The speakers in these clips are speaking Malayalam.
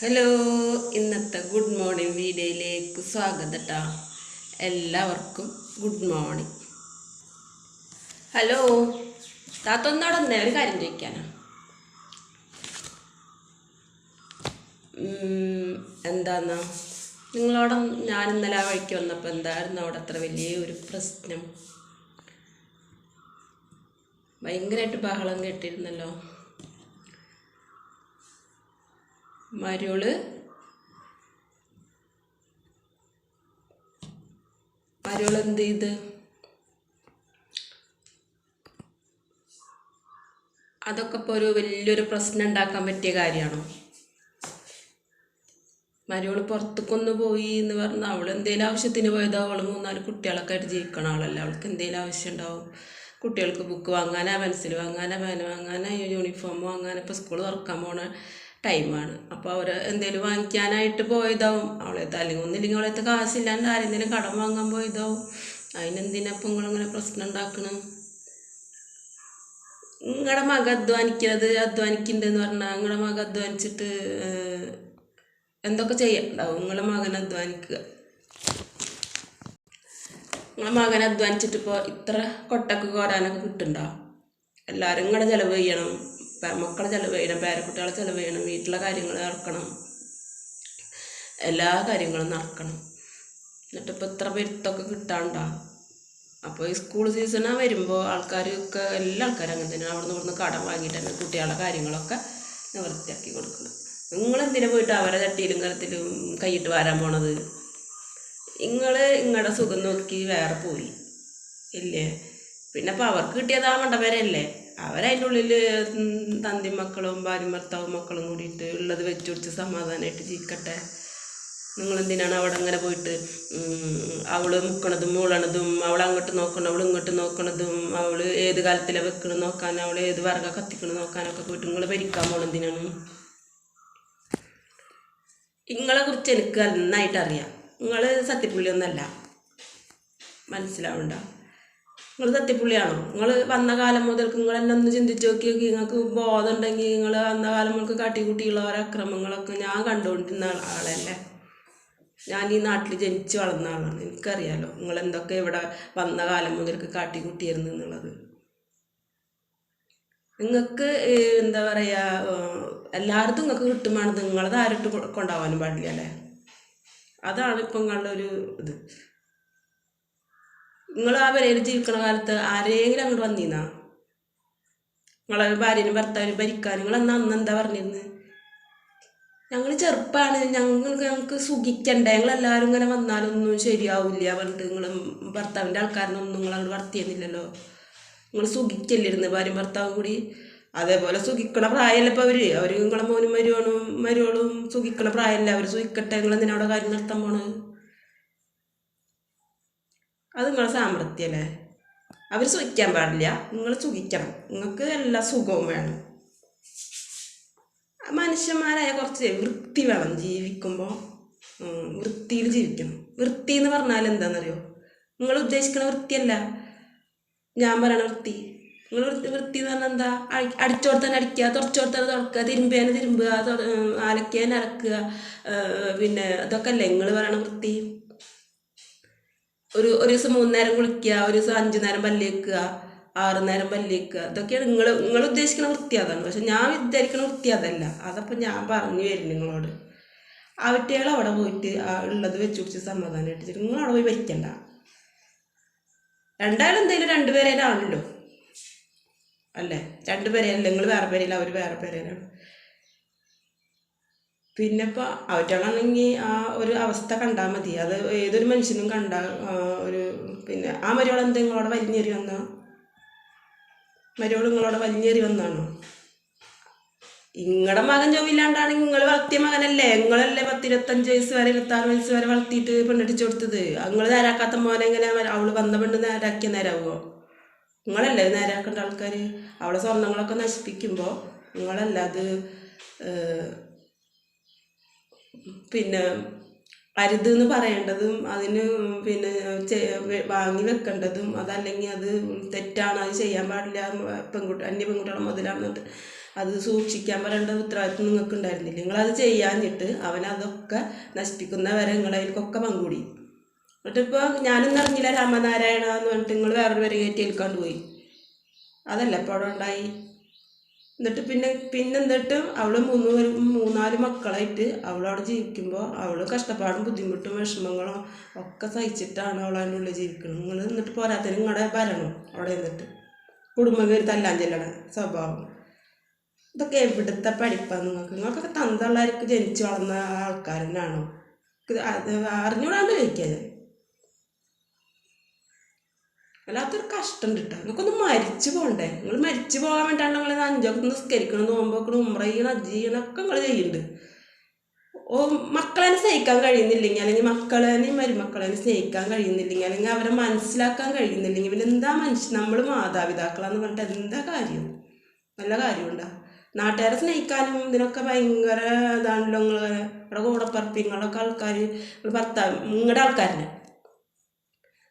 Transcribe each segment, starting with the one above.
ഹലോ ഇന്നത്തെ ഗുഡ് മോർണിംഗ് വീഡിയോയിലേക്ക് സ്വാഗതം കേട്ടോ എല്ലാവർക്കും ഗുഡ് മോർണിംഗ് ഹലോ താത്തൊന്നോടെ ഒന്നേ ഒരു കാര്യം ചോദിക്കാനാ. എന്താന്നാ? നിങ്ങളോട് ഞാൻ ഇന്നലെ ആ വഴിക്ക് വന്നപ്പോൾ എന്തായിരുന്നു അവിടെ അത്ര വലിയ ഒരു പ്രശ്നം? ഭയങ്കരമായിട്ട് ബഹളം കേട്ടിരുന്നല്ലോ. മരുൾ. മരുൾ എന്ത് ചെയ്ത്? അതൊക്കെ ഇപ്പോൾ ഒരു വലിയൊരു പ്രശ്നം ഉണ്ടാക്കാൻ പറ്റിയ കാര്യമാണോ? മരുവൾ പുറത്തേക്കൊന്ന് പോയി എന്ന് പറഞ്ഞാൽ അവൾ എന്തെങ്കിലും ആവശ്യത്തിന് പോയതോ അവൾ മൂന്നാൽ കുട്ടികളൊക്കെ ആയിട്ട് ജീവിക്കണ ആളല്ലേ. അവൾക്ക് എന്തെങ്കിലും ആവശ്യം ഉണ്ടാവും. കുട്ടികൾക്ക് ബുക്ക് വാങ്ങാനാ പെൻസിൽ വാങ്ങാനാ പേന വാങ്ങാനാ യൂണിഫോം വാങ്ങാനാ ഇപ്പോൾ സ്കൂൾ തുറക്കാൻ പോണ ടൈമാണ്. അപ്പോൾ അവർ എന്തെങ്കിലും വാങ്ങിക്കാനായിട്ട് പോയതാവും. അവളെ അല്ലെങ്കിൽ ഒന്നില്ലെങ്കിൽ അവളെത്ത് കാശില്ലാണ്ട് ആരെന്തെങ്കിലും കടം വാങ്ങാൻ പോയതാവും. അതിനെന്തിനാ ഇപ്പം നിങ്ങളിങ്ങനെ പ്രശ്നം ഉണ്ടാക്കണം? നിങ്ങളുടെ മക അധ്വാനിക്കുന്നത് അധ്വാനിക്കുന്നുണ്ടെന്ന് പറഞ്ഞാൽ നിങ്ങളുടെ മക അധ്വാനിച്ചിട്ട് എന്തൊക്കെ ചെയ്യണ്ടാവും നിങ്ങളുടെ മകൻ അധ്വാനിക്കുക? നിങ്ങളെ മകൻ അധ്വാനിച്ചിട്ട് ഇപ്പോൾ ഇത്ര കൊട്ടക്ക് കോരാനൊക്കെ കിട്ടുന്നുണ്ടോ എല്ലാവരും നിങ്ങളുടെ ചിലവ് ചെയ്യണം. മക്കളെ ചിലവ് ചെയ്യണം പേരക്കുട്ടികളെ ചിലവ് ചെയ്യണം വീട്ടിലെ കാര്യങ്ങൾ നടക്കണം. എല്ലാ കാര്യങ്ങളും നടക്കണം. എന്നിട്ട് ഇപ്പോൾ ഇത്ര പെരുത്തൊക്കെ കിട്ടാണ്ടാ? അപ്പോൾ ഈ സ്കൂൾ സീസണാ വരുമ്പോൾ ആൾക്കാരൊക്കെ എല്ലാ ആൾക്കാരും അങ്ങനെ തന്നെ അവിടുന്ന് ഇവിടുന്ന് കടം വാങ്ങിയിട്ട് തന്നെ കുട്ടികളുടെ കാര്യങ്ങളൊക്കെ നിവൃത്തിയാക്കി കൊടുക്കണം. നിങ്ങളെന്തിനാ പോയിട്ട് അവരെ ചട്ടിയിലും കരത്തിലും കൈയിട്ട് വരാൻ പോണത്? നിങ്ങൾ നിങ്ങളുടെ സുഖം നോക്കി വേറെ പോയി. ഇല്ലേ? പിന്നെ അപ്പോൾ അവർക്ക് കിട്ടിയത് ആ മണ്ടപേരല്ലേ അവരതിന്റെ ഉള്ളിൽ തന്തി മക്കളും ഭാര്യ ഭർത്താവും മക്കളും കൂടിയിട്ട് ഉള്ളത് വെച്ച് കൊടുത്ത് സമാധാനമായിട്ട് ജീവിക്കട്ടെ. നിങ്ങളെന്തിനാണ് അവിടെ അങ്ങനെ പോയിട്ട് അവൾ മുക്കണതും മൂളണതും അവൾ അങ്ങോട്ട് നോക്കണം അവൾ ഇങ്ങോട്ട് നോക്കണതും അവൾ ഏത് കാലത്തിലെ വെക്കണം നോക്കാൻ അവൾ ഏത് വർഗ കത്തിക്കണം നോക്കാനൊക്കെ പോയിട്ട് നിങ്ങൾ ഭരിക്കാൻ പോണെന്തിനാണ് നിങ്ങളെ കുറിച്ച് എനിക്ക് നന്നായിട്ട് അറിയാം. നിങ്ങൾ സത്യപ്പുള്ളിയൊന്നല്ല മനസ്സിലാവണ്ട? നിങ്ങൾ തട്ടിപ്പുള്ളിയാണോ? നിങ്ങൾ വന്ന കാലം മുതൽക്ക് നിങ്ങൾ എന്നെ ഒന്ന് ചിന്തിച്ച് നോക്കി നിങ്ങൾക്ക് ബോധം ഉണ്ടെങ്കിൽ നിങ്ങൾ വന്ന കാലം മുതൽക്ക് കാട്ടിക്കൂട്ടിയുള്ള ഓരോ അക്രമങ്ങളൊക്കെ ഞാൻ കണ്ടുകൊണ്ടിരുന്ന ആളല്ലേ? ഞാൻ ഈ നാട്ടിൽ ജനിച്ച് വളർന്ന ആളാണ്. എനിക്കറിയാലോ നിങ്ങൾ എന്തൊക്കെ ഇവിടെ വന്ന കാലം മുതൽക്ക് കാട്ടിക്കൂട്ടിയിരുന്നു എന്നുള്ളത്. നിങ്ങൾക്ക് എന്താ പറയുക എല്ലായിടത്തും നിങ്ങൾക്ക് കിട്ടുമാണ് നിങ്ങളത് ആരിട്ട് കൊണ്ടാവാനും പാടില്ല അല്ലേ? അതാണ് ഇപ്പം നിങ്ങളുടെ ഒരു ഇത്. നിങ്ങൾ ആ പെരയിൽ ജീവിക്കണ കാലത്ത് ആരെങ്കിലും അങ്ങോട്ട് വന്നീന്നാ? നിങ്ങളെ ഭാര്യനും ഭർത്താവിനും ഭരിക്കാൻ നിങ്ങൾ എന്നാ അന്ന് എന്താ പറഞ്ഞിരുന്നത് ഞങ്ങൾ ചെറുപ്പമാണ് ഞങ്ങൾക്ക് ഞങ്ങൾക്ക് സുഖിക്കണ്ടേ? ഞങ്ങളെല്ലാവരും ഇങ്ങനെ വന്നാലൊന്നും ശരിയാവില്ല പറഞ്ഞിട്ട് നിങ്ങൾ ഭർത്താവിന്റെ ആൾക്കാരനൊന്നും നിങ്ങൾ അങ്ങോട്ട് വർത്തിയെന്നില്ലല്ലോ നിങ്ങൾ സുഖിക്കല്ലിരുന്ന് ഭാര്യ ഭർത്താവും കൂടി അതേപോലെ സുഖിക്കണ പ്രായമല്ല ഇപ്പോൾ അവർ അവർ നിങ്ങളെ മോനും മരുവണും മരുവളും സുഖിക്കണ പ്രായമല്ല അവർ സുഖിക്കട്ടെ? നിങ്ങൾ എന്തിനാണോ കാര്യം നിർത്താൻ പോണത്? അത് നിങ്ങളെ സാമർത്ഥ്യമല്ലേ അവർ സുഖിക്കാൻ പാടില്ല. നിങ്ങൾ സുഖിക്കണം. നിങ്ങൾക്ക് എല്ലാ സുഖവും വേണം. മനുഷ്യന്മാരായ കുറച്ച് വൃത്തി വേണം ജീവിക്കുമ്പോൾ വൃത്തിയിൽ ജീവിക്കണം. വൃത്തി എന്ന് പറഞ്ഞാൽ എന്താണെന്നറിയോ നിങ്ങൾ ഉദ്ദേശിക്കുന്ന വൃത്തിയല്ല. ഞാൻ പറയണ വൃത്തി. നിങ്ങൾ വൃത്തി എന്ന് പറഞ്ഞാൽ എന്താ? അടി- അടിച്ചോടത്തന്നെ അടിക്കുക തുറച്ചോടത്തന്നെ തുറക്കുക തിരുമ്പേനെ തിരുമ്പുക അലക്കേനെ അലക്കുക പിന്നെ അതൊക്കെ അല്ലേ? നിങ്ങൾ പറയണ വൃത്തി. ഒരു ഒരു ദിവസം മൂന്ന് നേരം കുളിക്കുക ഒരു ദിവസം അഞ്ചു നേരം പല്ല് വെക്കുക ആറ് നേരം പല്ല് വെക്കുക ഇതൊക്കെയാണ് നിങ്ങൾ നിങ്ങൾ ഉദ്ദേശിക്കുന്ന വൃത്തി അതാണ്. പക്ഷെ ഞാൻ വിചാരിക്കുന്ന വൃത്തി അതല്ല. അതപ്പോൾ ഞാൻ പറഞ്ഞു വരും നിങ്ങളോട്. അവറ്റകൾ അവിടെ പോയിട്ട് ഉള്ളത് വെച്ച് കുടിച്ച് സമാധാനമായിട്ട് നിങ്ങൾ അവിടെ പോയി വയ്ക്കണ്ട രണ്ടാളും എന്തെങ്കിലും രണ്ടുപേരേലാണല്ലോ അല്ലേ? രണ്ടുപേരെയല്ല നിങ്ങൾ വേറെ പേരെയല്ല അവർ വേറെ പേരയിലാണ് പിന്നെ ഇപ്പോൾ അവറ്റാണെങ്കിൽ ആ ഒരു അവസ്ഥ കണ്ടാൽ മതി. അത് ഏതൊരു മനുഷ്യനും കണ്ട ഒരു പിന്നെ ആ മരുവൾ എന്താ നിങ്ങളോട് വലിഞ്ഞേറി വന്ന? മരുവൾ നിങ്ങളോട് വലിഞ്ഞേറി വന്നാണോ? നിങ്ങളുടെ മകൻ ജോലിയില്ലാണ്ടാണെങ്കിൽ നിങ്ങൾ വളർത്തിയ മകനല്ലേ? നിങ്ങളല്ലേ പത്തിരുപത്തഞ്ച് വയസ്സ് വരെ ഇരുപത്താറ് വയസ്സ് വരെ വളർത്തിയിട്ട് പെണ്ണടിച്ചു കൊടുത്തത്. നിങ്ങൾ നേരാക്കാത്ത മോനെ എങ്ങനെ അവൾ വന്ന പെണ്ണ് നേരാക്കിയ നേരാവുമോ നിങ്ങളല്ലേ നേരാക്കേണ്ട ആൾക്കാർ അവളെ സ്വർണങ്ങളൊക്കെ നശിപ്പിക്കുമ്പോൾ നിങ്ങളല്ല അത് പിന്നെ അരുത് എന്ന് പറയേണ്ടതും അതിന് പിന്നെ വാങ്ങി വെക്കേണ്ടതും അതല്ലെങ്കിൽ അത് തെറ്റാണ് അത് ചെയ്യാൻ പാടില്ല പെൺകുട്ടി അന്യ പെൺകുട്ടികളെ മുതലാണെന്നുണ്ട് അത് സൂക്ഷിക്കാൻ പറയേണ്ട ഉത്തരവാദിത്വം നിങ്ങൾക്ക് ഉണ്ടായിരുന്നില്ല നിങ്ങളത് ചെയ്യാഞ്ഞിട്ട് അവൻ അതൊക്കെ നശിപ്പിക്കുന്ന വരെ നിങ്ങളതിലൊക്കെ പങ്കുകൂടി. എന്നിട്ടിപ്പോൾ ഞാനൊന്നും അറിഞ്ഞില്ല രാമനാരായണ എന്ന് പറഞ്ഞിട്ട് നിങ്ങൾ വേറൊരു വരെ കയറ്റി ഏൽക്കാണ്ട് പോയി. അതല്ല ഇപ്പോൾ ഉണ്ടായി. എന്നിട്ട് പിന്നെ പിന്നെ എന്നിട്ട് അവൾ മൂന്ന് മൂന്നാൽ മക്കളായിട്ട് അവളവിടെ ജീവിക്കുമ്പോൾ അവൾ കഷ്ടപ്പാടും ബുദ്ധിമുട്ടും വിഷമങ്ങളും ഒക്കെ സഹിച്ചിട്ടാണ് അവൾ അതിന്റെ ഉള്ളിൽ ജീവിക്കുന്നത്. നിങ്ങൾ എന്നിട്ട് പോരാത്തതിന് നിങ്ങളുടെ ഭരണം അവിടെ നിന്നിട്ട് കുടുംബം കയറി തല്ലാൻ ചെല്ലണ സ്വഭാവം. ഇതൊക്കെ എവിടുത്തെ പഠിപ്പാണ് നിങ്ങൾക്ക്? നിങ്ങൾക്കൊക്കെ തന്തള്ളാർക്ക് ജനിച്ചു വളർന്ന ആൾക്കാരനാണോ ഇത് അത് ഞാൻ. വല്ലാത്തൊരു കഷ്ടം കിട്ടാം നിങ്ങൾക്കൊന്ന് മരിച്ചു പോകണ്ടേ നിങ്ങൾ മരിച്ചു പോകാൻ വേണ്ടിയാണ് നിങ്ങൾ അഞ്ചൊക്കെ നിസ്കരിക്കണം നോമ്പൊക്കണം ഉമ്ര ചെയ്യണം അജ്ജ് ചെയ്യണം ഒക്കെ നിങ്ങൾ ചെയ്യുന്നുണ്ട്. ഓ മക്കളെ സ്നേഹിക്കാൻ കഴിയുന്നില്ലെങ്കിൽ അല്ലെങ്കിൽ മക്കളെ മരുമക്കളെ സ്നേഹിക്കാൻ കഴിയുന്നില്ലെങ്കിൽ അല്ലെങ്കിൽ അവരെ മനസ്സിലാക്കാൻ കഴിയുന്നില്ലെങ്കിൽ പിന്നെ എന്താ മനുഷ്യൻ നമ്മൾ മാതാപിതാക്കളാന്ന് പറഞ്ഞിട്ട് എന്താ കാര്യം? നല്ല കാര്യമുണ്ടാ? നാട്ടുകാരെ സ്നേഹിക്കാനും ഇതിനൊക്കെ ഭയങ്കര ഇതാണല്ലോ നിങ്ങൾ ഇവിടെ കൂടപ്പറപ്പിങ്ങളൊക്കെ ആൾക്കാർ ഭർത്താവ് നിങ്ങളുടെ ആൾക്കാരനെ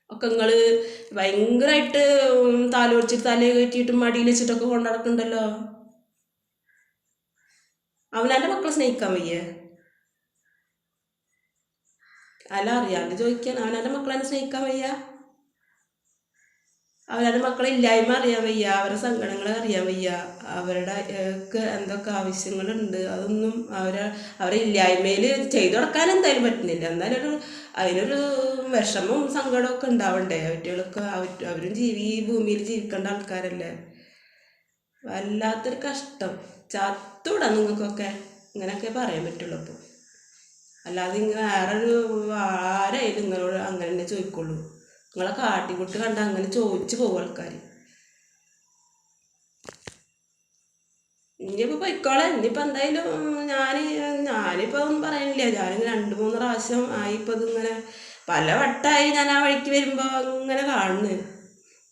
ഒക്കെ നിങ്ങൾ ഭയങ്കരമായിട്ട് താലോടിച്ചിട്ട് തലയെ കയറ്റിയിട്ട് മടിയിൽ വെച്ചിട്ടൊക്കെ കൊണ്ടു നടക്കുന്നുണ്ടല്ലോ മക്കളെ സ്നേഹിക്കാൻ വയ്യ? അല്ല അറിയാണ്ട് ചോദിക്കാൻ അവനെ മക്കളെ സ്നേഹിക്കാൻ വയ്യ? അവരുടെ മക്കളെ ഇല്ലായ്മ അറിയാൻ വയ്യ അവരുടെ സങ്കടങ്ങൾ അറിയാൻ വയ്യ അവരുടെ എന്തൊക്കെ ആവശ്യങ്ങളുണ്ട് അതൊന്നും അവരെ അവരെ ഇല്ലായ്മയിൽ ചെയ്തു കൊടുക്കാൻ എന്തായാലും പറ്റുന്നില്ല. എന്നാലും ഒരു അതിനൊരു വിഷമവും സങ്കടമൊക്കെ ഉണ്ടാവണ്ടേ? അവർ അവരും ജീവി ഭൂമിയിൽ ജീവിക്കേണ്ട ആൾക്കാരല്ലേ? വല്ലാത്തൊരു കഷ്ടം. ചത്തൂടാ നിങ്ങൾക്കൊക്കെ. ഇങ്ങനെയൊക്കെ പറയാൻ പറ്റുള്ളൂ അപ്പോൾ. അല്ലാതെ ഇങ്ങനെ വേറൊരു ആരായാലും നിങ്ങളോട് അങ്ങനെ തന്നെ ചോദിക്കുള്ളൂ. നിങ്ങളെ കാട്ടിക്കുട്ടി കണ്ട അങ്ങനെ ചോദിച്ചു പോകും ആൾക്കാർ ഇനിയിപ്പോൾ പൊയ്ക്കോളെ ഇനിയിപ്പോൾ എന്തായാലും ഞാൻ ഞാനിപ്പോൾ ഒന്നും പറയുന്നില്ല ഞാൻ രണ്ട് മൂന്ന് പ്രാവശ്യം ആയി ഇപ്പോൾ ഇതിങ്ങനെ പല വട്ടമായി ഞാൻ ആ വഴിക്ക് വരുമ്പോൾ ഇങ്ങനെ കാണുന്നു.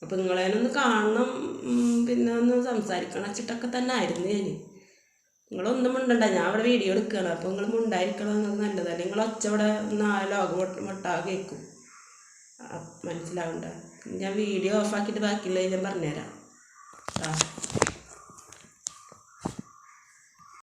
അപ്പോൾ നിങ്ങളതിനൊന്ന് കാണണം പിന്നെ ഒന്ന് സംസാരിക്കണം വെച്ചിട്ടൊക്കെ തന്നെ ആയിരുന്നു ഞാൻ നിങ്ങളൊന്നും മുണ്ടണ്ട ഞാൻ അവിടെ വീഡിയോ എടുക്കുകയാണ്. അപ്പോൾ നിങ്ങൾ മുണ്ടായിരിക്കണം എന്നത് നല്ലതല്ല? നിങ്ങൾ ഒച്ച ഇവിടെ നാല് ലോകം മൊട്ടാ കേൾക്കും. ആ, മനസ്സിലാവണ്ട. ഞാൻ വീഡിയോ ഓഫാക്കിയിട്ട് ബാക്കിയുള്ളത് ഞാൻ പറഞ്ഞുതരാം. ആ.